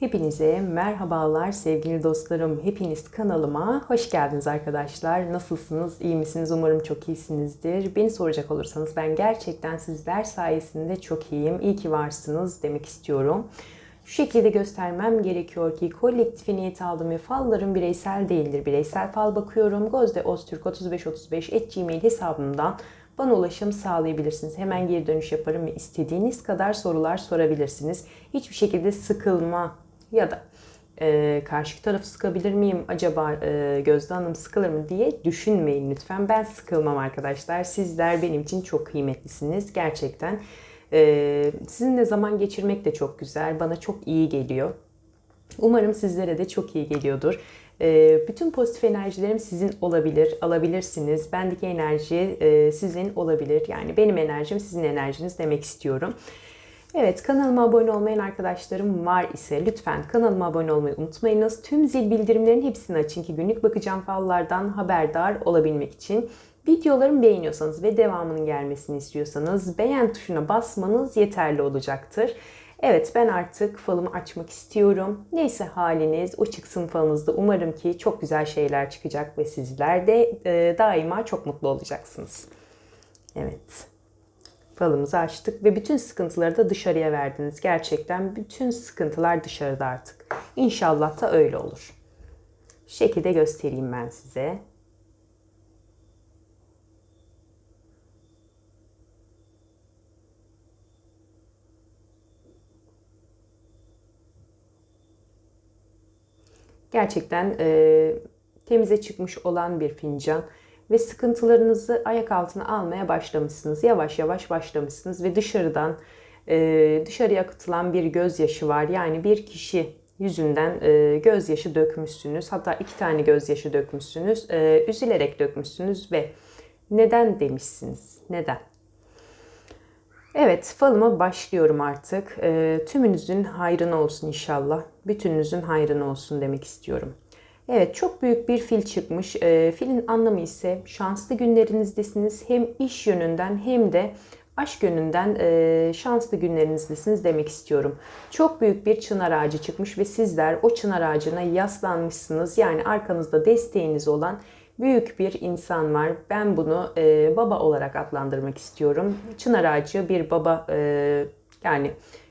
Hepinize merhabalar sevgili dostlarım. Hepiniz kanalıma hoş geldiniz arkadaşlar. Nasılsınız? İyi misiniz? Umarım çok iyisinizdir. Beni soracak olursanız ben gerçekten sizler sayesinde çok iyiyim. İyi ki varsınız demek istiyorum. Şu şekilde göstermem gerekiyor ki kolektif niyet aldım ve fallarım bireysel değildir. Bireysel fal bakıyorum. Gözde Öztürk 3535 et gmail hesabımdan bana ulaşım sağlayabilirsiniz. Hemen geri dönüş yaparım ve istediğiniz kadar sorular sorabilirsiniz. Hiçbir şekilde sıkılma ya da e, karşı tarafı sıkabilir miyim acaba e, Gözde Hanım sıkılır mı diye düşünmeyin lütfen. Ben sıkılmam arkadaşlar. Sizler benim için çok kıymetlisiniz gerçekten. E, sizinle zaman geçirmek de çok güzel. Bana çok iyi geliyor. Umarım sizlere de çok iyi geliyordur. E, bütün pozitif enerjilerim sizin olabilir, alabilirsiniz. Bendeki enerji e, sizin olabilir. Yani benim enerjim sizin enerjiniz demek istiyorum. Evet kanalıma abone olmayan arkadaşlarım var ise lütfen kanalıma abone olmayı unutmayınız. Tüm zil bildirimlerin hepsini açın ki günlük bakacağım fallardan haberdar olabilmek için. Videolarımı beğeniyorsanız ve devamının gelmesini istiyorsanız beğen tuşuna basmanız yeterli olacaktır. Evet ben artık falımı açmak istiyorum. Neyse haliniz o çıksın falınızda umarım ki çok güzel şeyler çıkacak ve sizler de e, daima çok mutlu olacaksınız. Evet falımızı açtık ve bütün sıkıntıları da dışarıya verdiniz. Gerçekten bütün sıkıntılar dışarıda artık. İnşallah da öyle olur. Şu şekilde göstereyim ben size. Gerçekten e, temize çıkmış olan bir fincan ve sıkıntılarınızı ayak altına almaya başlamışsınız. Yavaş yavaş başlamışsınız ve dışarıdan e, dışarıya akıtılan bir gözyaşı var. Yani bir kişi yüzünden e, gözyaşı dökmüşsünüz. Hatta iki tane gözyaşı dökmüşsünüz. E, üzülerek dökmüşsünüz ve neden demişsiniz? Neden? Evet, falıma başlıyorum artık. E, tümünüzün hayrına olsun inşallah. Bütününüzün hayrına olsun demek istiyorum. Evet çok büyük bir fil çıkmış. E, filin anlamı ise şanslı günlerinizdesiniz. Hem iş yönünden hem de aşk yönünden e, şanslı günlerinizdesiniz demek istiyorum. Çok büyük bir çınar ağacı çıkmış ve sizler o çınar ağacına yaslanmışsınız. Yani arkanızda desteğiniz olan büyük bir insan var. Ben bunu e, baba olarak adlandırmak istiyorum. Çınar ağacı bir baba e, yani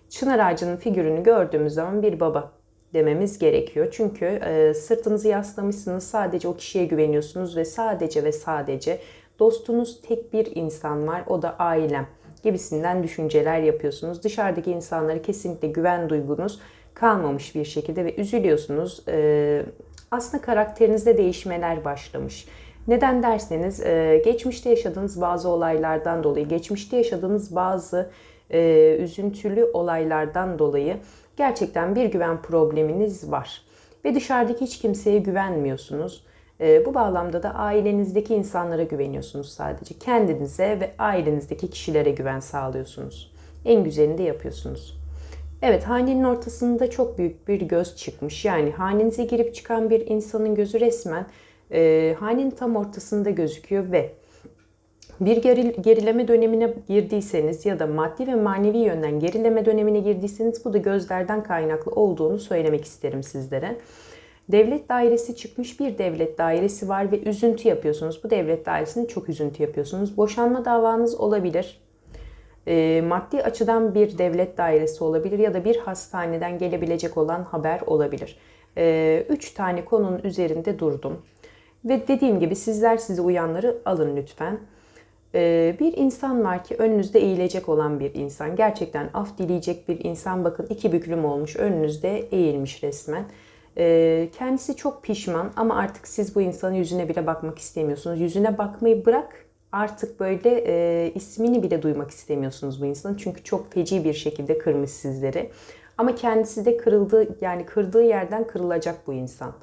çınar ağacının figürünü gördüğümüz zaman bir baba dememiz gerekiyor. Çünkü e, sırtınızı yaslamışsınız, sadece o kişiye güveniyorsunuz ve sadece ve sadece dostunuz tek bir insan var, o da ailem gibisinden düşünceler yapıyorsunuz. Dışarıdaki insanlara kesinlikle güven duygunuz kalmamış bir şekilde ve üzülüyorsunuz. E, aslında karakterinizde değişmeler başlamış. Neden derseniz e, geçmişte yaşadığınız bazı olaylardan dolayı, geçmişte yaşadığınız bazı e, üzüntülü olaylardan dolayı gerçekten bir güven probleminiz var. Ve dışarıdaki hiç kimseye güvenmiyorsunuz. E, bu bağlamda da ailenizdeki insanlara güveniyorsunuz sadece. Kendinize ve ailenizdeki kişilere güven sağlıyorsunuz. En güzelini de yapıyorsunuz. Evet hanenin ortasında çok büyük bir göz çıkmış. Yani hanenize girip çıkan bir insanın gözü resmen e, hanenin tam ortasında gözüküyor ve bir gerileme dönemine girdiyseniz ya da maddi ve manevi yönden gerileme dönemine girdiyseniz bu da gözlerden kaynaklı olduğunu söylemek isterim sizlere. Devlet dairesi çıkmış bir devlet dairesi var ve üzüntü yapıyorsunuz. Bu devlet dairesinde çok üzüntü yapıyorsunuz. Boşanma davanız olabilir. E, maddi açıdan bir devlet dairesi olabilir ya da bir hastaneden gelebilecek olan haber olabilir. E, üç tane konunun üzerinde durdum. Ve dediğim gibi sizler sizi uyanları alın lütfen. Ee, bir insan var ki önünüzde eğilecek olan bir insan. Gerçekten af dileyecek bir insan. Bakın iki büklüm olmuş önünüzde eğilmiş resmen. Ee, kendisi çok pişman ama artık siz bu insanın yüzüne bile bakmak istemiyorsunuz. Yüzüne bakmayı bırak artık böyle e, ismini bile duymak istemiyorsunuz bu insanın. Çünkü çok feci bir şekilde kırmış sizleri. Ama kendisi de kırıldığı yani kırdığı yerden kırılacak bu insan.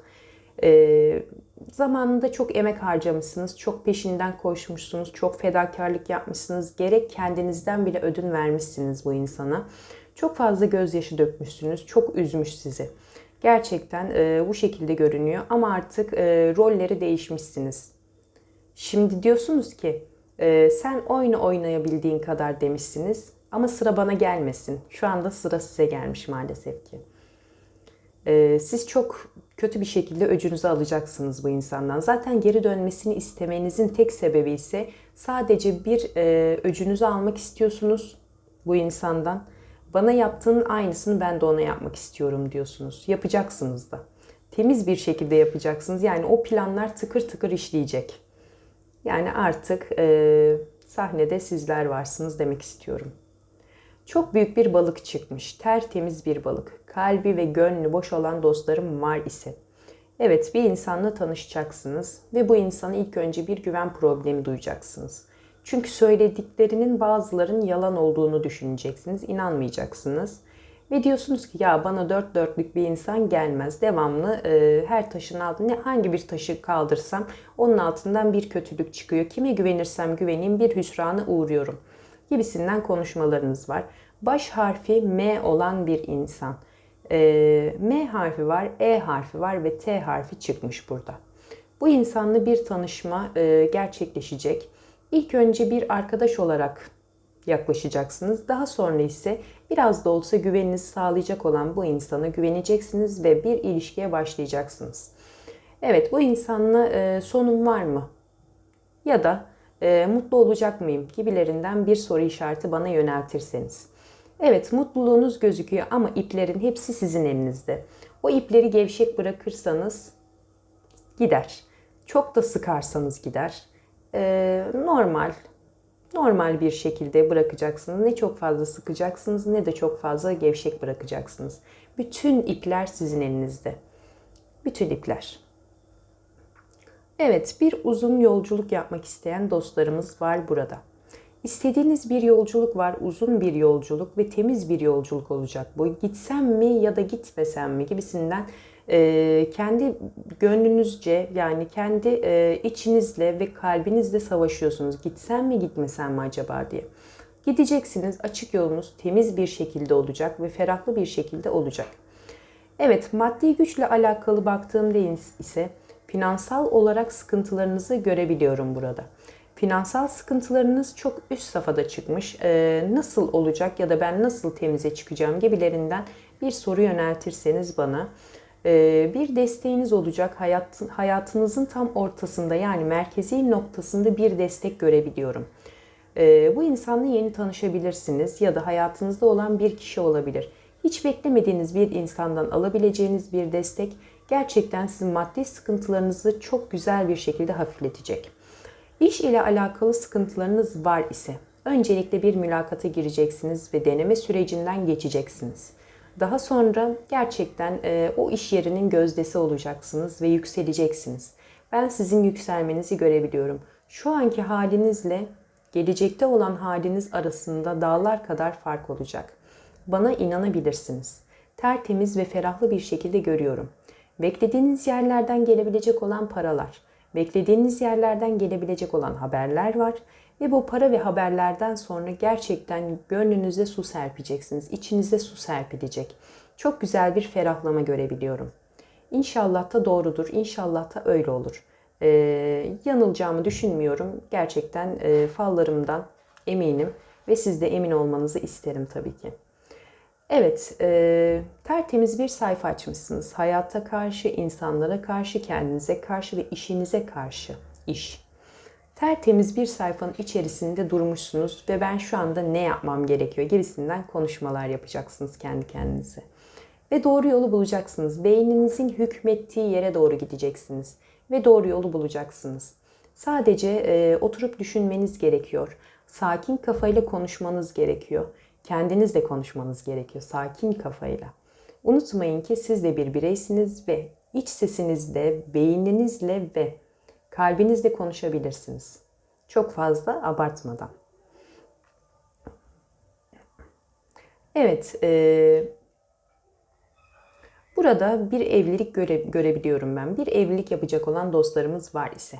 Ee, zamanında çok emek harcamışsınız, çok peşinden koşmuşsunuz, çok fedakarlık yapmışsınız. Gerek kendinizden bile ödün vermişsiniz bu insana. Çok fazla gözyaşı dökmüşsünüz, çok üzmüş sizi. Gerçekten e, bu şekilde görünüyor ama artık e, rolleri değişmişsiniz. Şimdi diyorsunuz ki e, sen oyunu oynayabildiğin kadar demişsiniz ama sıra bana gelmesin. Şu anda sıra size gelmiş maalesef ki. Ee, siz çok kötü bir şekilde öcünüzü alacaksınız bu insandan. Zaten geri dönmesini istemenizin tek sebebi ise sadece bir e, öcünüzü almak istiyorsunuz bu insandan. Bana yaptığın aynısını ben de ona yapmak istiyorum diyorsunuz. Yapacaksınız da. Temiz bir şekilde yapacaksınız. Yani o planlar tıkır tıkır işleyecek. Yani artık e, sahnede sizler varsınız demek istiyorum. Çok büyük bir balık çıkmış. Tertemiz bir balık. Kalbi ve gönlü boş olan dostlarım var ise. Evet bir insanla tanışacaksınız ve bu insana ilk önce bir güven problemi duyacaksınız. Çünkü söylediklerinin bazılarının yalan olduğunu düşüneceksiniz, inanmayacaksınız. Ve diyorsunuz ki ya bana dört dörtlük bir insan gelmez. Devamlı e, her taşın altında hangi bir taşı kaldırsam onun altından bir kötülük çıkıyor. Kime güvenirsem güveneyim bir hüsrana uğruyorum gibisinden konuşmalarınız var. Baş harfi M olan bir insan. E, M harfi var, E harfi var ve T harfi çıkmış burada. Bu insanla bir tanışma e, gerçekleşecek. İlk önce bir arkadaş olarak yaklaşacaksınız. Daha sonra ise biraz da olsa güveninizi sağlayacak olan bu insana güveneceksiniz ve bir ilişkiye başlayacaksınız. Evet bu insanla e, sonum var mı? Ya da e, mutlu olacak mıyım gibilerinden bir soru işareti bana yöneltirseniz. Evet mutluluğunuz gözüküyor ama iplerin hepsi sizin elinizde. O ipleri gevşek bırakırsanız gider. Çok da sıkarsanız gider. Ee, normal, normal bir şekilde bırakacaksınız. Ne çok fazla sıkacaksınız ne de çok fazla gevşek bırakacaksınız. Bütün ipler sizin elinizde. Bütün ipler. Evet, bir uzun yolculuk yapmak isteyen dostlarımız var burada. İstediğiniz bir yolculuk var, uzun bir yolculuk ve temiz bir yolculuk olacak bu. Gitsem mi ya da gitmesem mi gibisinden e, kendi gönlünüzce yani kendi e, içinizle ve kalbinizle savaşıyorsunuz. Gitsem mi gitmesem mi acaba diye. Gideceksiniz, açık yolunuz temiz bir şekilde olacak ve ferahlı bir şekilde olacak. Evet, maddi güçle alakalı baktığımda ise finansal olarak sıkıntılarınızı görebiliyorum burada. Finansal sıkıntılarınız çok üst safhada çıkmış. Ee, nasıl olacak ya da ben nasıl temize çıkacağım gibilerinden bir soru yöneltirseniz bana e, bir desteğiniz olacak. Hayat, hayatınızın tam ortasında yani merkezi noktasında bir destek görebiliyorum. E, bu insanla yeni tanışabilirsiniz ya da hayatınızda olan bir kişi olabilir. Hiç beklemediğiniz bir insandan alabileceğiniz bir destek gerçekten sizin maddi sıkıntılarınızı çok güzel bir şekilde hafifletecek. İş ile alakalı sıkıntılarınız var ise öncelikle bir mülakata gireceksiniz ve deneme sürecinden geçeceksiniz. Daha sonra gerçekten e, o iş yerinin gözdesi olacaksınız ve yükseleceksiniz. Ben sizin yükselmenizi görebiliyorum. Şu anki halinizle gelecekte olan haliniz arasında dağlar kadar fark olacak. Bana inanabilirsiniz. Tertemiz ve ferahlı bir şekilde görüyorum. Beklediğiniz yerlerden gelebilecek olan paralar, beklediğiniz yerlerden gelebilecek olan haberler var ve bu para ve haberlerden sonra gerçekten gönlünüze su serpeceksiniz. İçinize su serpilecek. Çok güzel bir ferahlama görebiliyorum. İnşallah da doğrudur. İnşallah da öyle olur. Ee, yanılacağımı düşünmüyorum. Gerçekten e, fallarımdan eminim ve siz de emin olmanızı isterim tabii ki. Evet, e, tertemiz bir sayfa açmışsınız. Hayata karşı, insanlara karşı, kendinize karşı ve işinize karşı. iş. Tertemiz bir sayfanın içerisinde durmuşsunuz ve ben şu anda ne yapmam gerekiyor gibisinden konuşmalar yapacaksınız kendi kendinize. Ve doğru yolu bulacaksınız. Beyninizin hükmettiği yere doğru gideceksiniz ve doğru yolu bulacaksınız. Sadece e, oturup düşünmeniz gerekiyor. Sakin kafayla konuşmanız gerekiyor kendinizle konuşmanız gerekiyor sakin kafayla. Unutmayın ki siz de bir bireysiniz ve iç sesinizle, beyninizle ve kalbinizle konuşabilirsiniz. Çok fazla abartmadan. Evet, e, burada bir evlilik göre, görebiliyorum ben. Bir evlilik yapacak olan dostlarımız var ise.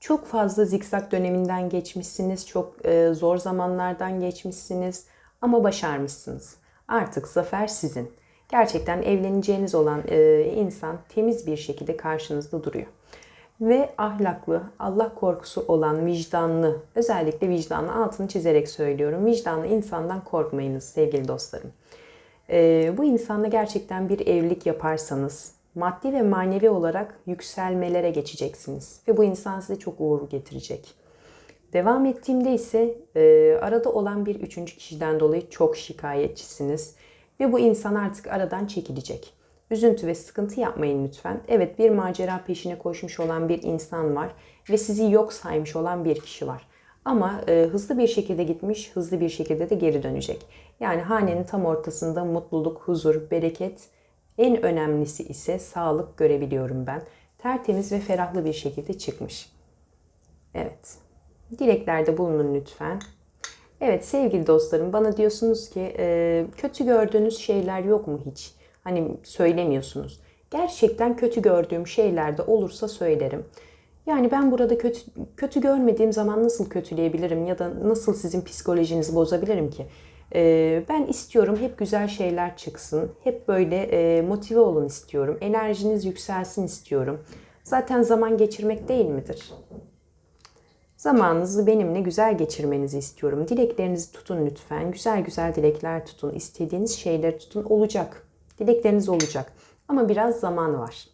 Çok fazla zikzak döneminden geçmişsiniz, çok e, zor zamanlardan geçmişsiniz ama başarmışsınız. Artık zafer sizin. Gerçekten evleneceğiniz olan e, insan temiz bir şekilde karşınızda duruyor. Ve ahlaklı, Allah korkusu olan, vicdanlı, özellikle vicdanlı altını çizerek söylüyorum. Vicdanlı insandan korkmayınız sevgili dostlarım. Ee, bu insanla gerçekten bir evlilik yaparsanız maddi ve manevi olarak yükselmelere geçeceksiniz. Ve bu insan size çok uğur getirecek. Devam ettiğimde ise e, arada olan bir üçüncü kişiden dolayı çok şikayetçisiniz. Ve bu insan artık aradan çekilecek. Üzüntü ve sıkıntı yapmayın lütfen. Evet bir macera peşine koşmuş olan bir insan var ve sizi yok saymış olan bir kişi var. Ama e, hızlı bir şekilde gitmiş, hızlı bir şekilde de geri dönecek. Yani hanenin tam ortasında mutluluk, huzur, bereket, en önemlisi ise sağlık görebiliyorum ben. Tertemiz ve ferahlı bir şekilde çıkmış. Evet. Dileklerde bulunun lütfen. Evet sevgili dostlarım bana diyorsunuz ki e, kötü gördüğünüz şeyler yok mu hiç? Hani söylemiyorsunuz. Gerçekten kötü gördüğüm şeyler de olursa söylerim. Yani ben burada kötü kötü görmediğim zaman nasıl kötüleyebilirim ya da nasıl sizin psikolojinizi bozabilirim ki? Ee, ben istiyorum hep güzel şeyler çıksın. Hep böyle e, motive olun istiyorum. Enerjiniz yükselsin istiyorum. Zaten zaman geçirmek değil midir? Zamanınızı benimle güzel geçirmenizi istiyorum. Dileklerinizi tutun lütfen. Güzel güzel dilekler tutun. İstediğiniz şeyleri tutun. Olacak. Dilekleriniz olacak. Ama biraz zaman var.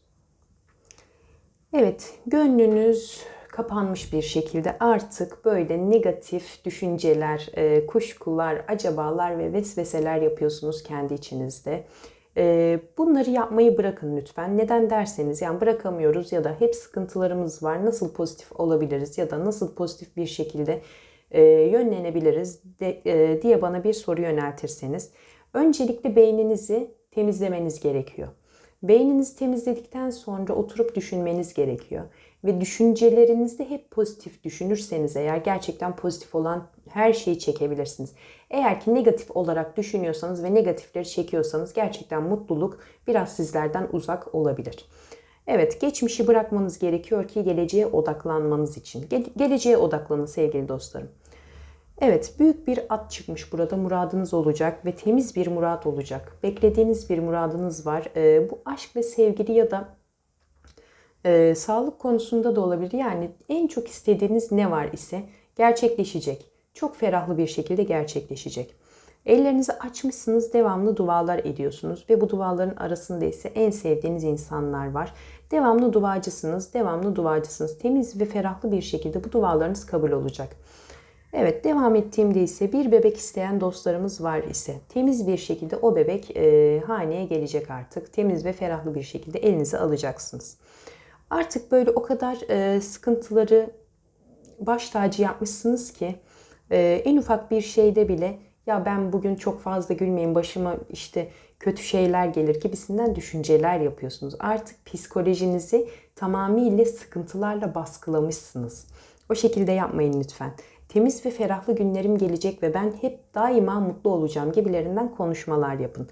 Evet, gönlünüz kapanmış bir şekilde artık böyle negatif düşünceler, e, kuşkular, acabalar ve vesveseler yapıyorsunuz kendi içinizde. Bunları yapmayı bırakın lütfen. Neden derseniz yani bırakamıyoruz ya da hep sıkıntılarımız var. Nasıl pozitif olabiliriz ya da nasıl pozitif bir şekilde yönlenebiliriz diye bana bir soru yöneltirseniz öncelikle beyninizi temizlemeniz gerekiyor. Beyninizi temizledikten sonra oturup düşünmeniz gerekiyor. Ve düşüncelerinizde hep pozitif düşünürseniz eğer gerçekten pozitif olan her şeyi çekebilirsiniz. Eğer ki negatif olarak düşünüyorsanız ve negatifleri çekiyorsanız gerçekten mutluluk biraz sizlerden uzak olabilir. Evet, geçmişi bırakmanız gerekiyor ki geleceğe odaklanmanız için. Ge- geleceğe odaklanın sevgili dostlarım. Evet, büyük bir at çıkmış burada. Muradınız olacak ve temiz bir murat olacak. Beklediğiniz bir muradınız var. Ee, bu aşk ve sevgili ya da e, sağlık konusunda da olabilir. Yani en çok istediğiniz ne var ise gerçekleşecek. Çok ferahlı bir şekilde gerçekleşecek. Ellerinizi açmışsınız, devamlı dualar ediyorsunuz ve bu duaların arasında ise en sevdiğiniz insanlar var. Devamlı duacısınız, devamlı duacısınız. Temiz ve ferahlı bir şekilde bu dualarınız kabul olacak. Evet devam ettiğimde ise bir bebek isteyen dostlarımız var ise temiz bir şekilde o bebek e, haneye gelecek artık. Temiz ve ferahlı bir şekilde elinize alacaksınız. Artık böyle o kadar e, sıkıntıları baş tacı yapmışsınız ki e, en ufak bir şeyde bile ya ben bugün çok fazla gülmeyin başıma işte kötü şeyler gelir gibisinden düşünceler yapıyorsunuz. Artık psikolojinizi tamamıyla sıkıntılarla baskılamışsınız. O şekilde yapmayın lütfen temiz ve ferahlı günlerim gelecek ve ben hep daima mutlu olacağım gibilerinden konuşmalar yapın.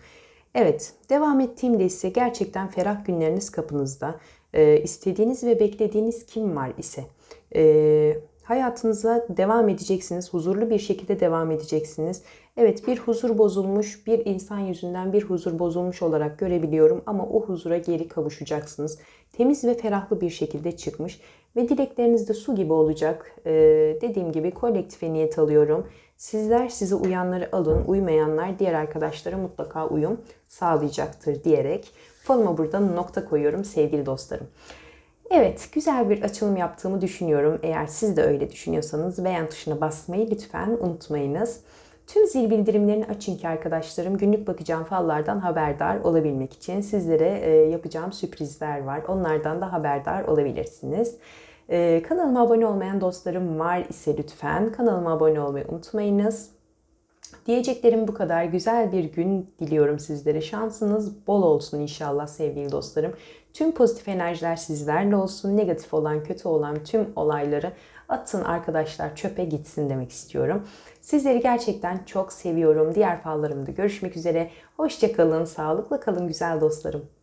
Evet, devam ettiğimde ise gerçekten ferah günleriniz kapınızda. Ee, istediğiniz ve beklediğiniz kim var ise e, hayatınıza devam edeceksiniz. Huzurlu bir şekilde devam edeceksiniz. Evet bir huzur bozulmuş, bir insan yüzünden bir huzur bozulmuş olarak görebiliyorum ama o huzura geri kavuşacaksınız. Temiz ve ferahlı bir şekilde çıkmış ve dilekleriniz de su gibi olacak. Ee, dediğim gibi kolektife niyet alıyorum. Sizler size uyanları alın, uymayanlar diğer arkadaşlara mutlaka uyum sağlayacaktır diyerek falıma burada nokta koyuyorum sevgili dostlarım. Evet, güzel bir açılım yaptığımı düşünüyorum. Eğer siz de öyle düşünüyorsanız beğen tuşuna basmayı lütfen unutmayınız. Tüm zil bildirimlerini açın ki arkadaşlarım günlük bakacağım fallardan haberdar olabilmek için sizlere e, yapacağım sürprizler var. Onlardan da haberdar olabilirsiniz. E, kanalıma abone olmayan dostlarım var ise lütfen kanalıma abone olmayı unutmayınız. Diyeceklerim bu kadar. Güzel bir gün diliyorum sizlere. Şansınız bol olsun inşallah sevgili dostlarım. Tüm pozitif enerjiler sizlerle olsun. Negatif olan, kötü olan tüm olayları atın arkadaşlar çöpe gitsin demek istiyorum. Sizleri gerçekten çok seviyorum. Diğer fallarımda görüşmek üzere. Hoşçakalın, sağlıklı kalın güzel dostlarım.